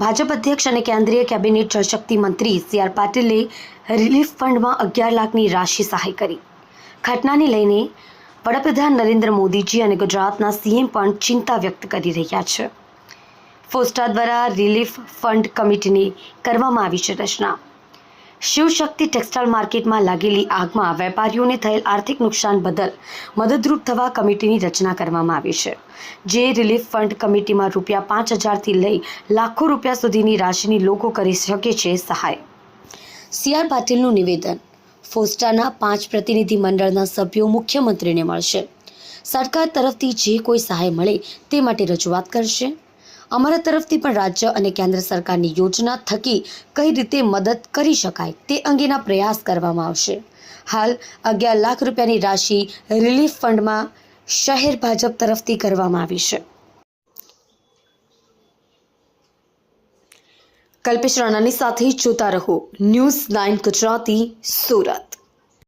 ભાજપ અધ્યક્ષ અને કેન્દ્રીય કેબિનેટ જળશક્તિ મંત્રી સી આર પાટીલે રિલીફ ફંડમાં અગિયાર લાખની રાશિ સહાય કરી. ઘટનાને લઈને વડાપ્રધાન નરેન્દ્ર મોદીજી અને ગુજરાતના સીએમ પણ ચિંતા વ્યક્ત કરી રહ્યા છે. ફોસ્ટા દ્વારા રિલીફ ફંડ કમિટીની કરવામાં આવી છે રચના. શિવશક્તિ ટેક્સટાઇલ માર્કેટમાં લાગેલી આગમાં વેપારીઓને થયેલ આર્થિક નુકસાન બદલ મદદરૂપ થવા કમિટીની રચના કરવામાં આવી છે. જે રિલીફ ફંડ કમિટીમાં રૂપિયા પાંચ હજારથી લઈ લાખો રૂપિયા સુધીની રાશિની લોકો કરી શકે છે સહાય. સીઆર પાટીલનું નિવેદન, ફોસ્ટાના પાંચ પ્રતિનિધિ મંડળના સભ્યો મુખ્યમંત્રીને મળશે. સરકાર તરફથી જે કોઈ સહાય મળે તે માટે રજૂઆત કરશે. અમારા તરફથી પણ રાજ્ય અને કેન્દ્ર સરકારની યોજના થકી કઈ રીતે મદદ કરી શકાય તે અંગેના પ્રયાસ કરવામાં આવશે. હાલ અગિયાર લાખ રૂપિયાની રાશિ રિલીફ ફંડમાં શહેર ભાજપ તરફથી કરવામાં આવી છે. કલ્પેશ રાણાની સાથે જોતા રહો ન્યૂઝ નાઇન ગુજરાતી સુરત.